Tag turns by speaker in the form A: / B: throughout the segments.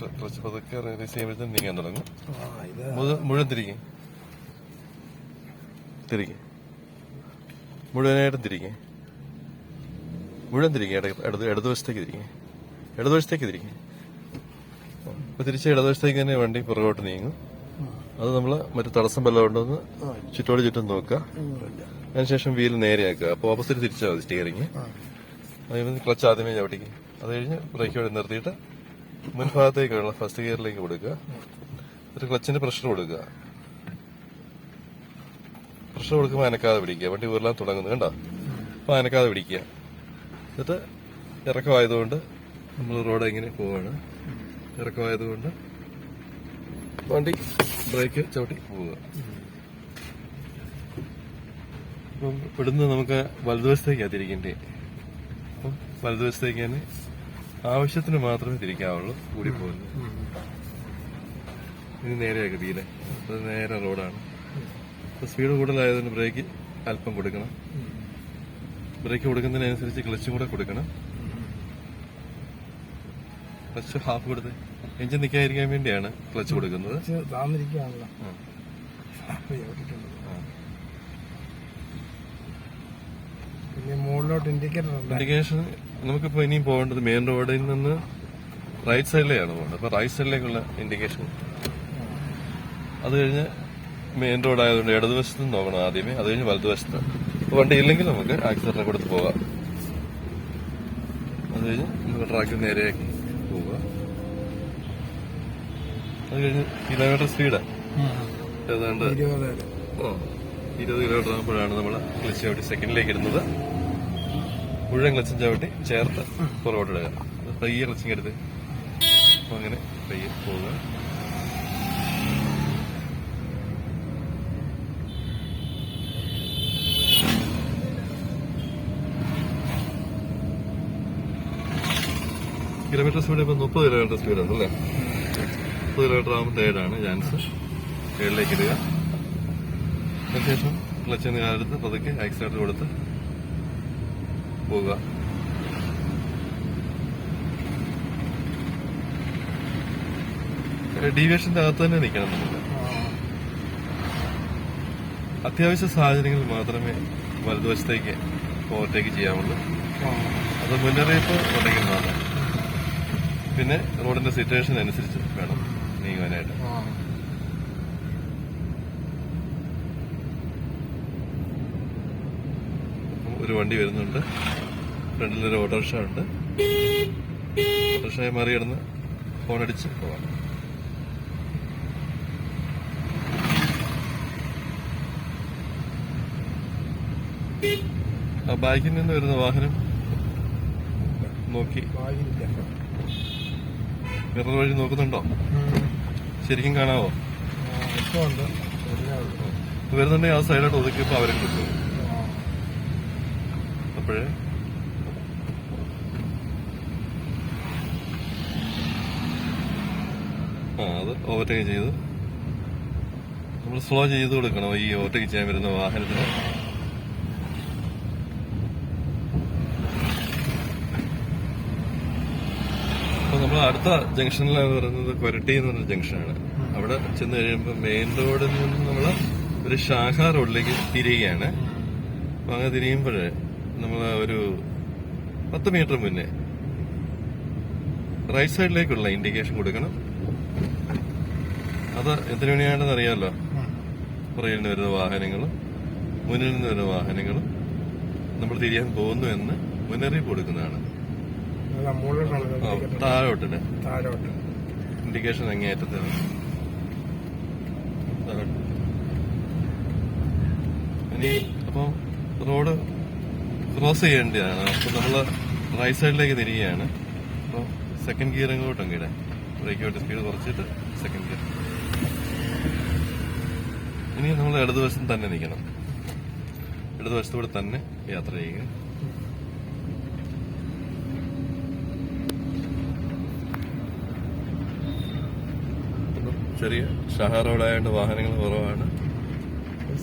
A: കുറച്ച് പതുക്കെ റിലീസ് ചെയ്യുമ്പോഴത്തേക്കും നീങ്ങാൻ തുടങ്ങും. മുഴുവൻ തിരികെ തിരികെ മുഴുവനായിട്ടും തിരികെ മുഴുവൻ തിരികെ ഇട- ഇടത് ഇടതുവശത്തേക്ക് തിരികെ ഇടതുവശത്തേക്ക് തിരികെ അപ്പൊ തിരിച്ച് ഇടതുവശത്തേക്ക് തന്നെ വണ്ടി പുറകോട്ട് നീങ്ങും. അത് നമ്മൾ മറ്റു തടസ്സം വല്ലതും ഉണ്ടോന്ന് ചുറ്റോട് ചുറ്റും നോക്കുക. അതിനുശേഷം വീൽ നേരെയാക്കുക. അപ്പോൾ ഓപ്പോസിറ്റ് തിരിച്ചാൽ മതി സ്റ്റിയറിങ് അതിന് ക്ലച്ച് ആദ്യമേ ചവിട്ടിക്കും. അത് കഴിഞ്ഞ് ബ്രേക്ക് വഴി നിർത്തിയിട്ട് മുൻഭാഗത്തേക്കുള്ള ഫസ്റ്റ് ഗിയറിലേക്ക് കൊടുക്കുക. ഒരു ക്ലച്ചിന്റെ പ്രഷർ കൊടുക്കുക. പ്രഷർ കൊടുക്കുമ്പോൾ അനക്കാതെ പിടിക്കുക. വണ്ടി ഉരുളാൻ തുടങ്ങുന്നു കണ്ടോ? അപ്പോൾ അനക്കാതെ പിടിക്കുക. എന്നിട്ട് ഇറക്കമായതുകൊണ്ട് നമ്മൾ റോഡ് ഇങ്ങനെ പോവാണ്. ഇറക്കമായതുകൊണ്ട് വണ്ടി ബ്രേക്ക് ചവിട്ടി പോവുക. അപ്പം ഇവിടുന്ന് നമുക്ക് വലതുവശത്തേക്കാണ് തിരിക്കേണ്ടേ അപ്പം വലതുവശത്തേക്ക് തന്നെ ആവശ്യത്തിന് മാത്രമേ തിരിക്കാവുള്ളൂ. കൂടി പോകുന്നു ഇനി നേരെയാക്കി അത് നേരെ റോഡാണ്. സ്പീഡ് കൂടുതലായതുകൊണ്ട് ബ്രേക്ക് അല്പം കൊടുക്കണം. ബ്രേക്ക് കൊടുക്കുന്നതിനനുസരിച്ച് ക്ലച്ചും കൂടെ കൊടുക്കണം. ക്ലച്ച് ഹാഫ് കൊടുത്ത്. എഞ്ചിൻ നിൽക്കാതിരിക്കാൻ വേണ്ടിയാണ് ക്ലച്ച് കൊടുക്കുന്നത്?
B: പിന്നെ മുകളിലോട്ട് ഇൻഡിക്കേറ്റർ
A: ഇൻഡിക്കേഷൻ നമുക്കിപ്പോ ഇനിയും പോകേണ്ടത് മെയിൻ റോഡിൽ നിന്ന് റൈറ്റ് സൈഡിലേക്കാണ് പോകേണ്ടത്. അപ്പൊ റൈറ്റ് സൈഡിലേക്കുള്ള ഇൻഡിക്കേഷൻ അത് കഴിഞ്ഞ് മെയിൻ റോഡ് ആയതുകൊണ്ട് ഇടതുവശത്ത് നോക്കണം ആദ്യമേ. അത് കഴിഞ്ഞ് വലതുവശത്ത്. വണ്ടി ഇല്ലെങ്കിൽ നമുക്ക് ആക്സിഡന്റ് കൊടുത്ത് പോകാം. അത് കഴിഞ്ഞ് നമുക്ക് ട്രാക്കിൽ നേരെ പോവുക അത് കഴിഞ്ഞ് കിലോമീറ്റർ സ്പീഡ് ഏതാണ്ട്
B: ഇരുപത്
A: കിലോമീറ്റർ ആകുമ്പോഴാണ് നമ്മൾ ക്ലിച്ച് ഔട്ട് സെക്കൻഡിലേക്ക് ഇടുന്നത്. മുഴുവൻ ക്ലച്ചും ചവിട്ടി ചേർത്ത് പുറകോട്ട് ഇടുക. പയ്യെ ക്ലച്ചിങ് എടുത്ത്. അങ്ങനെ അങ്ങനെ പയ്യെ പോവുക കിലോമീറ്റർ സ്പീഡ് ഇപ്പൊ മുപ്പത് കിലോമീറ്റർ സ്പീഡ് ഉണ്ടല്ലേ മുപ്പത് കിലോമീറ്റർ ആകുമ്പോൾ തേർഡാണ് ചാൻസ് ഏഴിലേക്ക് ഇടുക. അതിനുശേഷം ക്ലച്ചിന് കാലെടുത്ത് പതുക്കെ ആക്സിലേറ്റർ കൊടുത്ത് പോവുക. ഡീവിയേഷന്റെ അകത്ത് തന്നെ നിൽക്കണം നമുക്ക് അത്യാവശ്യ സാഹചര്യങ്ങളിൽ മാത്രമേ വലതുവശത്തേക്ക് ഓവർടേക്ക് ചെയ്യാവുള്ളൂ. അത് മുന്നറിയിപ്പ് ഉണ്ടെങ്കിൽ മാത്രം. പിന്നെ റോഡിന്റെ സിറ്റുവേഷൻ അനുസരിച്ച് വേണം നീങ്ങുവാനായിട്ട്. ഒരു വണ്ടി വരുന്നുണ്ട്. ഫ്രണ്ടിലൊരു ഓട്ടോറിക്ഷ ഉണ്ട്. ഓട്ടോറിക്ഷയെ മറികടന്ന് ഫോണടിച്ച് പോവാം. ആ ബാക്കിൽ നിന്ന് വരുന്ന വാഹനം നോക്കി. മിറർ വഴി നോക്കുന്നുണ്ടോ? ശരിക്കും കാണാവോ? വരുന്നുണ്ടെങ്കിൽ ആ സൈഡിലോട്ട് ഒതുക്കിയപ്പോ അവരെ കിട്ടും
B: ആ.
A: ആ അത് ഓവർടേക്ക് ചെയ്ത്. നമ്മൾ സ്ലോ ചെയ്ത് കൊടുക്കണം ഈ ഓവർടേക്ക് ചെയ്യാൻ വരുന്ന വാഹനത്തിന്. നമ്മൾ അടുത്ത ജംഗ്ഷനിലാണ് പറയുന്നത് കൊരട്ടി എന്ന് പറഞ്ഞ ജംഗ്ഷനാണ്. അവിടെ ചെന്ന് കഴിയുമ്പോൾ മെയിൻ റോഡിൽ നിന്ന് നമ്മൾ ഒരു ശാഖ റോഡിലേക്ക് തിരിയുകയാണ്. അപ്പൊ അങ്ങനെ തിരിയുമ്പോഴേ നമ്മൾ ഒരു പത്ത് മീറ്റർ മുന്നേ റൈറ്റ് സൈഡിലേക്കുള്ള ഇൻഡിക്കേഷൻ കൊടുക്കണം. അത് എത്ര മണിയാണെന്ന് അറിയാമല്ലോ
B: പുറയിൽ
A: പുറകിൽ നിന്ന് വരുന്ന വാഹനങ്ങളും മുന്നിൽ നിന്ന് വരുന്ന വാഹനങ്ങളും നമ്മൾ തിരിയാൻ പോകുന്നു എന്ന് മുന്നറിയിപ്പ് കൊടുക്കുന്നതാണ്. താഴോട്ടിന്.
B: താഴോട്ട്.
A: ഇൻഡിക്കേഷൻ അങ്ങേയറ്റത്താണ്. ഇനി അപ്പം റോഡ് ക്രോസ് ചെയ്യേണ്ടതാണ്. അപ്പോൾ നമ്മൾ റൈറ്റ് സൈഡിലേക്ക് തിരികെയാണ്. അപ്പോൾ സെക്കൻഡ് ഗിയർ അങ്ങോട്ടും ഇടാം. ബ്രേക്ക് വിട്ട് സ്പീഡ് കുറച്ചിട്ട് സെക്കൻഡ് ഗിയർ ഇനി നമ്മൾ ഇടതുവശം തന്നെ നിൽക്കണം. ഇടതുവശത്തൂടെ തന്നെ യാത്ര ചെയ്യുക. ചെറിയ ഷാഹ റോഡായതുകൊണ്ട് വാഹനങ്ങൾ കുറവാണ്.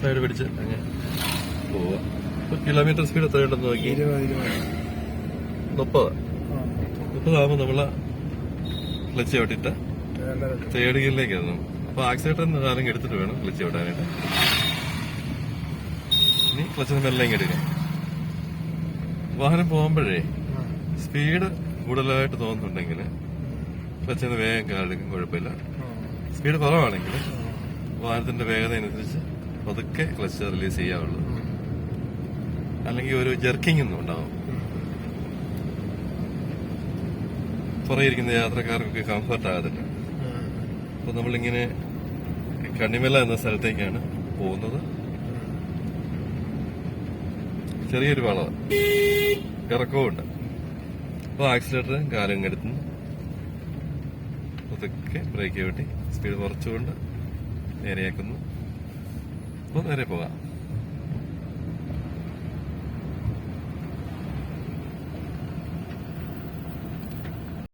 A: സൈഡ് പിടിച്ച് അങ്ങനെ പോവുക. കിലോമീറ്റർ സ്പീഡ് എത്രയുണ്ടെന്ന് നോക്കി?
B: ഇരുപത് ഇരുപത്.
A: മുപ്പത്.
B: മുപ്പതാകുമ്പോ
A: മുപ്പതാകുമ്പോൾ നമ്മൾ ക്ലച്ച് ചവിട്ടിട്ട് തേർഡ് ഗിയറിലേക്ക് എത്തണം അപ്പൊ ആക്സിഡന്റ് കാലം എടുത്തിട്ട് വേണം ക്ലച്ച് ചവിട്ടാനായിട്ട്. ഇനി ക്ലച്ച് മെല്ലെ ഇങ്ങോട്ട് വാഹനം പോകുമ്പോഴേ സ്പീഡ് കൂടുതലായിട്ട് തോന്നുന്നുണ്ടെങ്കിൽ ക്ലച്ചിന് വേഗം കാലെടുക്കും കുഴപ്പമില്ല. സ്പീഡ് കുറവാണെങ്കിൽ വാഹനത്തിന്റെ വേഗത അനുസരിച്ച് പതുക്കെ ക്ലച്ച് റിലീസ് ചെയ്യാവുള്ളൂ. അല്ലെങ്കിൽ ഒരു ജെർക്കിംഗ് ഒന്നും ഉണ്ടാവും. പുറകിരിക്കുന്ന യാത്രക്കാർക്കൊക്കെ കംഫർട്ട് ആകത്തില്ല അപ്പൊ നമ്മളിങ്ങനെ കണ്ണിമല എന്ന സ്ഥലത്തേക്കാണ് പോകുന്നത്. ചെറിയൊരു വളവ് ഇറക്കവും ഉണ്ട് അപ്പൊ ആക്സിലേറ്റർ കാലും കെടുത്തുന്നു. അതൊക്കെ ബ്രേക്ക് വെട്ടി സ്പീഡ് കുറച്ചുകൊണ്ട് നേരെയാക്കുന്നു. അപ്പോൾ നേരെ പോകാം.